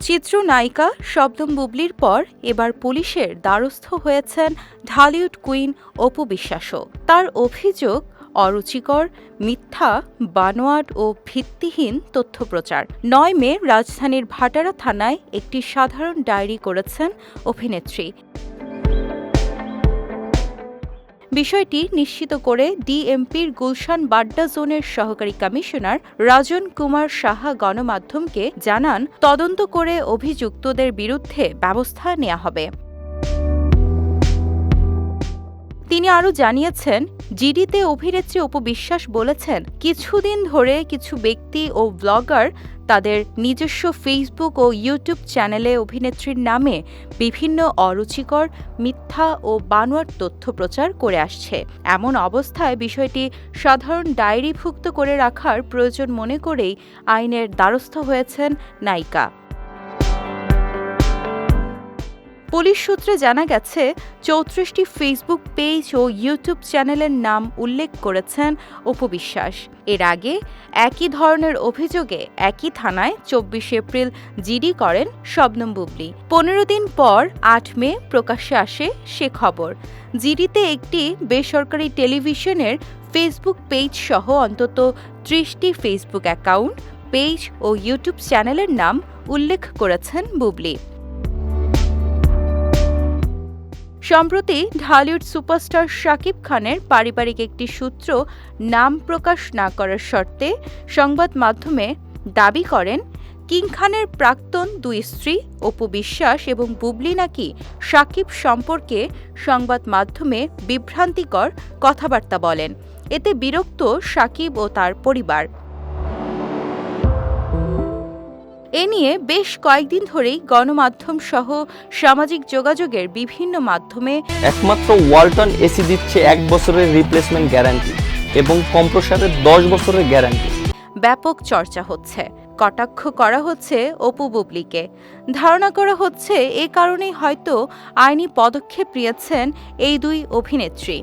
চিত্রনায়িকা শব্দম বুবলির পর এবার পুলিশের দ্বারস্থ হয়েছেন ঢালিউড কুইন অপু বিশ্বাসও। তার অভিযোগ, অরুচিকর, মিথ্যা, বানোয়াট ও ভিত্তিহীন তথ্য প্রচার। নয় মে রাজধানীর ভাটারা থানায় একটি সাধারণ ডায়েরি করেছেন অভিনেত্রী। বিষয়টি নিশ্চিত করে ডিএমপির গুলশান বাড্ডা জোনের সহকারী কমিশনার রাজন কুমার সাহা গণমাধ্যমকে জানান, তদন্ত করে অভিযুক্তদের বিরুদ্ধে ব্যবস্থা নেওয়া হবে। তিনি আরও জানিয়েছেন, জিডিতে অভিনেত্রী অপু বিশ্বাস বলেছেন, কিছুদিন ধরে কিছু ব্যক্তি ও ব্লগার তাদের নিজস্ব ফেসবুক ও ইউটিউব চ্যানেলে অভিনেত্রীর নামে বিভিন্ন অরুচিকর, মিথ্যা ও বানোয়ার তথ্য প্রচার করে আসছে। এমন অবস্থায় বিষয়টি সাধারণ ডায়েরিভুক্ত করে রাখার প্রয়োজন মনে করেই আইনের দ্বারস্থ হয়েছেন নায়িকা। পুলিশ সূত্রে জানা গেছে, চৌত্রিশটি ফেসবুক পেজ ও ইউটিউব চ্যানেলের নাম উল্লেখ করেছেন উপবিশ্বাস এর আগে একই ধরনের অভিযোগে একই থানায় চব্বিশ এপ্রিল জিডি করেন শবনম বুবলি। পনেরো দিন পর আট মে প্রকাশ্যে আসে সে খবর। জিডিতে একটি বেসরকারি টেলিভিশনের ফেসবুক পেজ সহ অন্তত ত্রিশটি ফেসবুক অ্যাকাউন্ট পেজ ও ইউটিউব চ্যানেলের নাম উল্লেখ করেছেন বুবলি। সম্প্রতি ঢালিউড সুপারস্টার শাকিব খানের পারিবারিক একটি সূত্র নাম প্রকাশ না করার শর্তে সংবাদ মাধ্যমে দাবি করেন, কিং খানের প্রাক্তন দুই স্ত্রী, অপু বিশ্বাস এবং বুবলি নাকি সাকিব সম্পর্কে সংবাদ মাধ্যমে বিভ্রান্তিকর কথাবার্তা বলেন। এতে বিরক্ত সাকিব ও তার পরিবার। এ নিয়ে বেশ কয়েকদিন ধরেই গণমাধ্যম সহ সামাজিক যোগাযোগের বিভিন্ন মাধ্যমে একমাত্র ওয়ালটন এসি দিচ্ছে এক বছরের রিপ্লেসমেন্ট গ্যারান্টি এবং কম্প্রসারের দশ বছরের গ্যারান্টি ব্যাপক চর্চা হচ্ছে কটাক্ষ করা হচ্ছে অপু বুবলিকে। ধারণা করা হচ্ছে এ কারণেই হয়তো আইনি পদক্ষেপ নিয়েছেন এই দুই অভিনেত্রী।